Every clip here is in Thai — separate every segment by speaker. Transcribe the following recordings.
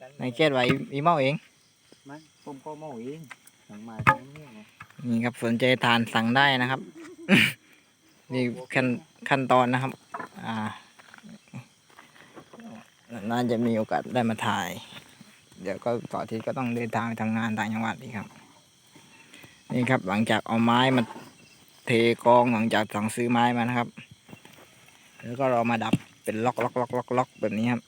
Speaker 1: กัน
Speaker 2: ในเกตไว้อีเมาเอง
Speaker 1: มันผมก็เมาเองสั่งมาทั้งนี้นะ
Speaker 2: นี่ครับสนใจทานสั่งได้นะครับ นี่ขั้นขั้นตอนนะครับ อ่า น่าจะมีโอกาสได้มาถ่าย เดี๋ยวก็ต่อที่ก็ต้องเดินทางไปทำงานต่างจังหวัดอีกครับ นี่ครับหลังจากเอาไม้มาเทกองหลังจากสั่งซื้อไม้มานะครับ แล้วก็เรามาดับเป็นล็อกล็อกล็อกล็อกล็อกแบบนี้ครับ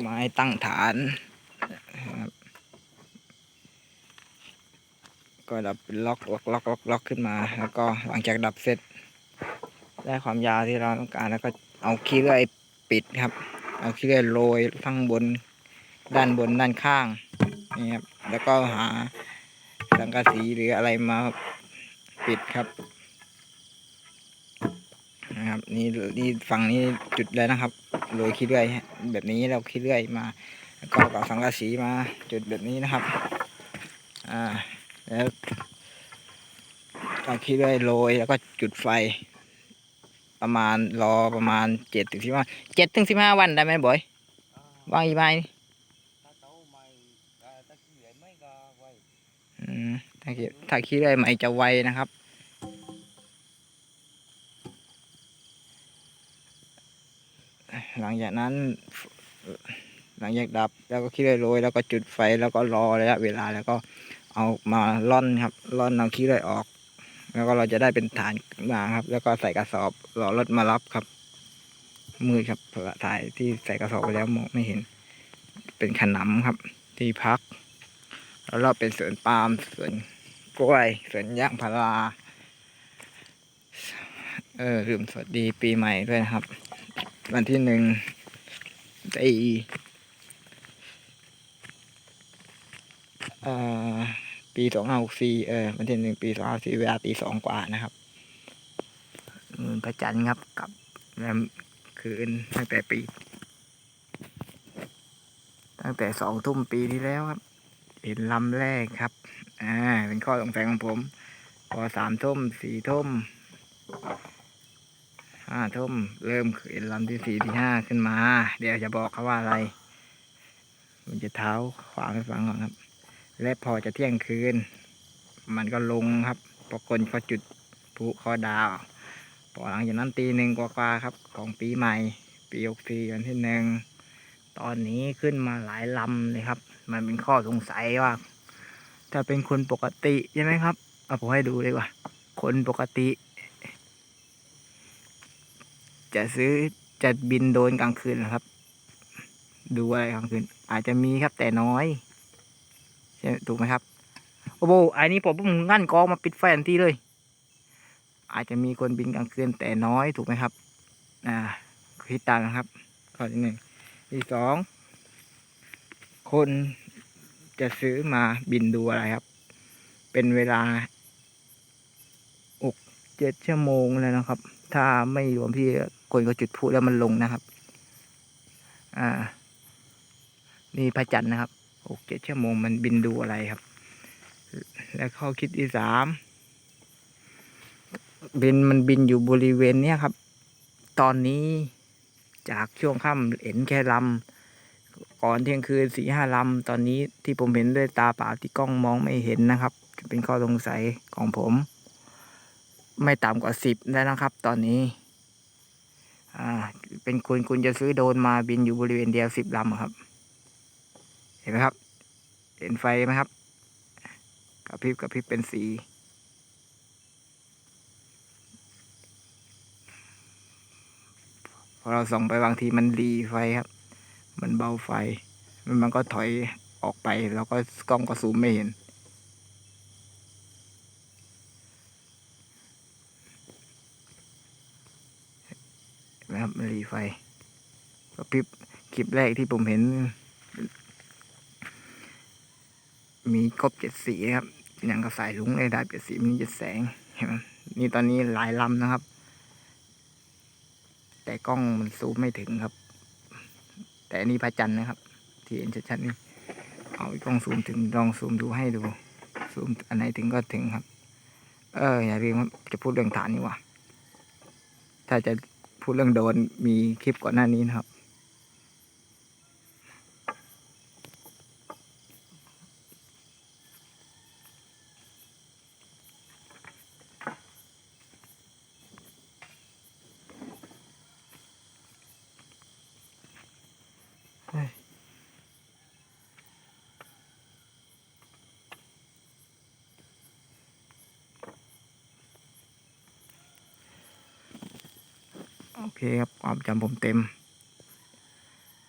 Speaker 2: ไม้ตั้งฐานนะครับก็ดับล็อกล็อกล็อกล็อกล็อกขึ้นมา แล้วก็หลังจากดับเสร็จ ได้ความยาวที่เราต้องการแล้วก็เอาขี้เลื่อยปิดครับ เอาขี้เลื่อยโรยทั้งบนด้านบนด้านข้างนี่ครับแล้วก็หาสังกะสีหรืออะไรมาปิดครับ นะครับ นี่นี่ฝั่งนี้จุดแล้วนะครับโรยขี้เลื่อยแบบนี้เราขี้เลื่อยมาแล้วก็เอาสังกะสีมาจุดแบบนี้นะครับอ่าแล้วเอาขี้เลื่อยโรยแล้วก็จุดไฟ ประมาณรอประมาณเจ็ดถึงสิบห้าเจ็ดถึงสิบห้าวันได้ไหมบอยว่างอีกไหม
Speaker 1: ถ้าเต้าไม่อ่าถ้าขี้เหร่ไม่ก็ไว้
Speaker 2: อืมถ้าขี้ถ้าขี้เลื่อยใหม่จะไวนะครับ หลังจากนั้น หลังจากดับแล้วก็ขี้เลื่อยโรยแล้วก็จุดไฟแล้วก็รอระยะเวลาแล้วก็เอามาล่อนครับล่อนเอาขี้เลื่อยออก แล้วก็เราจะได้เป็นฐานนมาครับ แล้วก็ใส่กระสอบรอรถมารับครับมืดครับเผื่อถ่ายที่ใส่กระสอบไปแล้วมองไม่เห็น เป็นขนำครับ ที่พัก แล้วเราเป็นสวนปาล์มสวนกล้วยสวนยางพาราเออลืมสวัสดีปีใหม่ด้วยนะครับ วันที่หนึ่งไอปีสองห้าหกสี่เออวันที่หนึ่งปีสองห้าสี่เวลาตีสองกว่านะครับมือพระจันทร์ครับกับแรมคืนตั้งแต่ปี ตั้งแต่สองทุ่มปีที่แล้วครับ เห็นลำแรกครับ อ่า เป็นข้อสงสัยของผม พอสามทุ่มสี่ทุ่ม ห้าทุ่มเริ่มเห็นลำที่สี่ที่ห้าขึ้นมา เดี๋ยวจะบอกเขาว่าอะไร มันจะเท้าขวางให้ฟังก่อนครับ และพอจะเที่ยงคืน มันก็ลงครับพอคนเขาจุดพลุคอดาวพอหลังจากนั้นตีหนึ่งกว่าๆครับ ของปีใหม่ ปีหกสี่วันที่หนึ่งตอนนี้ขึ้นมาหลายลำเลยครับ มันเป็นข้อสงสัยว่า ถ้าเป็นคนปกติใช่ไหมครับเอาผมให้ดูเลยว่า คนปกติ จะซื้อจะบินโดนกลางคืนนะครับ ดูอะไรกลางคืน อาจจะมีครับแต่น้อยใช่ถูกไหมครับ โอ้โหอันนี้ผมเพิ่งงั้นกองมาปิดไฟทันทีเลย อาจจะมีคนบินกลางคืนแต่น้อยถูกไหมครับ อ่าคิดตามนะครับข้อที่หนึ่งที่สองคนจะซื้อมาบินดูอะไรครับ เป็นเวลาอกเจ็ดชั่วโมงเลยนะครับ ถ้าไม่รวมที่ คนก็จุดพลุแล้วมันลงนะครับ อ่า นี่พระจันทร์นะครับหกเจ็ดชั่วโมงมันบินดูอะไรครับ และข้อคิดที่สามบินมันบินอยู่บริเวณเนี้ยครับ ตอนนี้จากช่วงค่ำเห็นแค่ลำก่อนเที่ยงคืนสี่ห้าลำตอนนี้ที่ผมเห็นด้วยตาเปล่าที่กล้องมองไม่เห็นนะครับ เป็นข้อสงสัยของผม ไม่ต่ำกว่าสิบแล้วนะครับ ตอนนี้ อ่า เป็นคุณคุณจะซื้อโดนมาบินอยู่บริเวณเดียวสิบลำอครับ เห็นไหมครับ เห็นไฟไหมครับกระพริบกระพริบเป็นสีพอเราส่องไปบางทีมันรีไฟครับ มันเบาไฟ มันมันก็ถอยออกไป แล้วก็กล้องก็ซูมไม่เห็น นไหมครับรีไฟก็พริบคลิปแรกที่ผมเห็น มีครบเจ็ดสีครับอย่างกับสายลุงเลยดาบเจ็ดสีมีเจ็ดแสงเห็นไหมนี่ตอนนี้หลายลำนะครับ แต่กล้องมันซูมไม่ถึงครับ แต่นี่พระจันทร์นะครับ ที่เห็นชัดๆนี่เอากล้องซูมถึงลองซูมดูให้ดู ซูมอันไหนถึงก็ถึงครับ เอออย่าลืมครับจะพูดเรื่องฐานนี่ว่าถ้าจะ พูดเรื่องโดนมีคลิปก่อนหน้านี้นะครับโคครับความจำผมเต็ม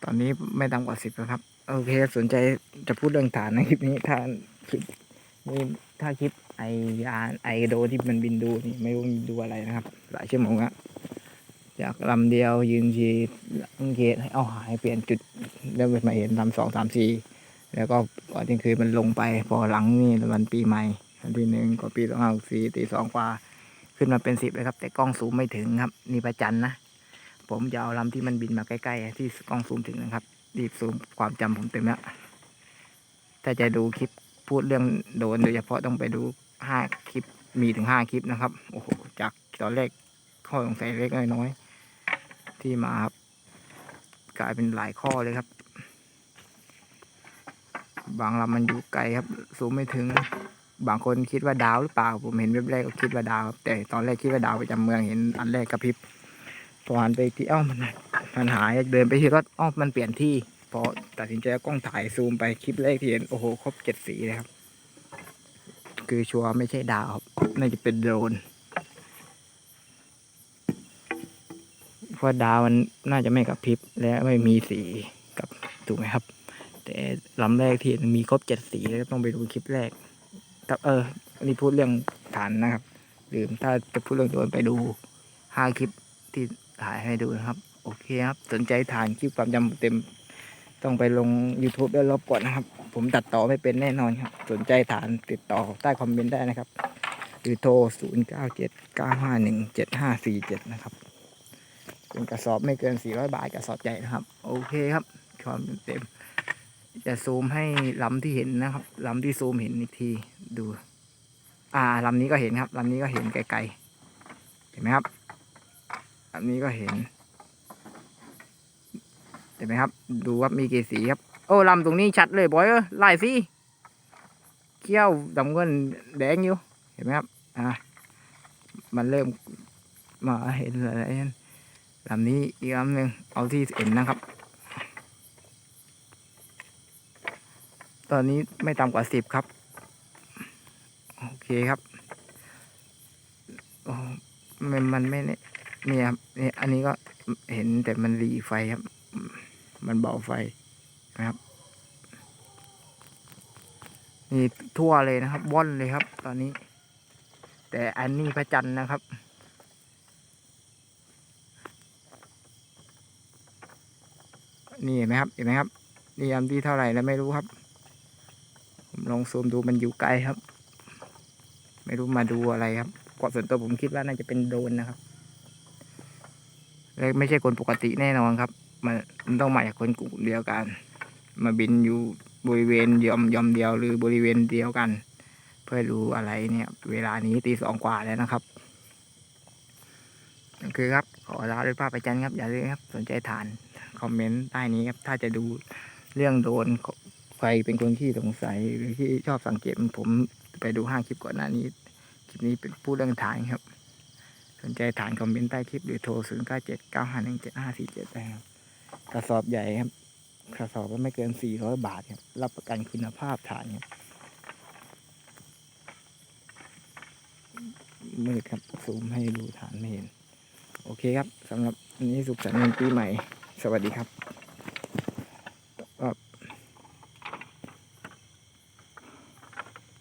Speaker 2: ตอนนี้ไม่ต่ำกว่าสิบแล้วครับ โอเคสนใจจะพูดเรื่องฐานในคลิปนี้ถ้าคลิปนี่ถ้าคลิปไอยาไอโดที่มันบินดูนี่ไม่รู้มันดูอะไรนะครับ หลายชั่วโมงอะจากลำเดียวยืนทีสังเกตให้เอาหายเปลี่ยนจุดแล้วมาเห็นลำสองสามสี่แล้วก็ก่อนที่ยงคืนมันลงไปพอหลังนี่วันปีใหม่วันที่หนึ่งก็ปีสองห้าสี่ตีสองกว่า ขึ้นมาเป็นสิบเลยครับ แต่กล้องซูมไม่ถึงครับ นี่ประจันนะ ผมจะเอาลำที่มันบินมาใกล้ๆ ที่กล้องซูมถึงนะครับ รีบซูมความจำผมเต็มแล้ว ถ้าจะดูคลิปพูดเรื่องโดนโดยเฉพาะต้องไปดูห้าคลิปมีถึงห้าคลิปนะครับ โอ้โห จากตอนแรกข้อสงสัยเล็กน้อยที่มาครับกลายเป็นหลายข้อเลยครับ บางลำมันอยู่ไกลครับซูมไม่ถึง บางคนคิดว่าดาวหรือเปล่า ผมเห็นแรกก็คิดว่าดาวครับแต่ตอนแรกคิดว่าดาวประจำเมืองเห็นอันแรกกระพริบ พอหันไปที่เอ้ามันมันหายเดินไปที่รถอ้อมันเปลี่ยนที่พอตัดสินใจกล้องถ่ายซูมไปคลิปแรกที่เห็นโอ้โหครบเจ็ดสีเลยครับ คือชัวร์ไม่ใช่ดาวครับน่าจะเป็นโดรนเพราะดาวมันน่าจะไม่กระพริบและไม่มีสีกับถูกไหมครับ แต่ลำแรกที่เห็นมีครบเจ็ดสีแล้วต้องไปดูคลิปแรกแต่เอออันนี้พูดเรื่องฐานนะครับลืมถ้าจะพูดเรื่องโดรนไปดูห้าคลิปที่ ถ่ายให้ดูนะครับ โอเคครับ สนใจฐานคลิปความจำเต็ม ต้องไปลง YouTube แล้วลบก่อนนะครับ ผมตัดต่อไม่เป็นแน่นอนครับ สนใจฐานติดต่อใต้คอมเมนต์ได้นะครับหรือโทร 0 9 7 9 5 1 7 5 4 7 นะครับ เป็นกระสอบไม่เกิน 400 บาทกระสอบใหญ่นะครับ โอเคครับ ความเต็ม จะซูมให้ลำที่เห็นนะครับลำที่ซูมเห็นอีกที ดู อ่าลำนี้ก็เห็นครับลำนี้ก็เห็นไกลๆ เห็นไหมครับ ลำนี้ก็เห็นเห็นไหมครับ ดูว่ามีกี่สีครับ โอ้ลำตรงนี้ชัดเลยบอยเออลายสีเขี้ยวดำเงินแดงอยู่ เห็นไหมครับอ่ามันเริ่มมาเห็นอะไรนั่นลำนี้อีกลำหนึ่งเอาที่เห็นนะครับ ตอนนี้ไม่ต่ำกว่าสิบครับ โอเคครับโอ้มันมันไม่เนี่ครับนี่อันนี้ก็เห็นแต่มันรีไฟครับ มันเบาไฟนะครับนี่ทั่วเลยนะครับว่อนเลยครับ ตอนนี้ แต่อันนี้พระจันทร์นะครับ นี่เห็นไหมครับเห็นไหมครับนี่ยามที่เท่าไหร่แล้วไม่รู้ครับ ผมลองซูมดูมันอยู่ไกลครับ ไม่รู้มาดูอะไรครับกว่าส่วนตัวผมคิดว่าน่าจะเป็นโดนนะครับ และไม่ใช่คนปกติแน่นอนครับ มันมันต้องมาจากคนกลุ่มเดียวกัน มาบินอยู่บริเวณยอมยอมเดียวหรือบริเวณเดียวกัน เพื่อดูอะไรเนี่ย เวลานี้ตีสองกว่าแล้วนะครับคือครับ ขอลาด้วยภาพไปจันครับ อย่าลืมครับ สนใจฐาน คอมเมนต์ใต้นี้ครับ ถ้าจะดูเรื่องโดนใครเป็นคนที่สงสัยหรือที่ชอบสังเกตผมไปดูห้าคลิปก่อนหน้านี้ คลิปนี้เป็นพูดเรื่องฐานครับ นใจฐานคอมเมนต์ใต้คลิปหรือโทร 0 9 7 9 5 1 7 5 4 7นะครับกระสอบใหญ่ครับกระสอบก็ไม่เกิน 400 บาทครับ รับประกันคุณภาพฐานครับมืดครับซูมให้ดูฐานไม่เห็น โอเคครับสำหรับนนี้สุขสันต์วันปีใหม่ สวัสดีครับ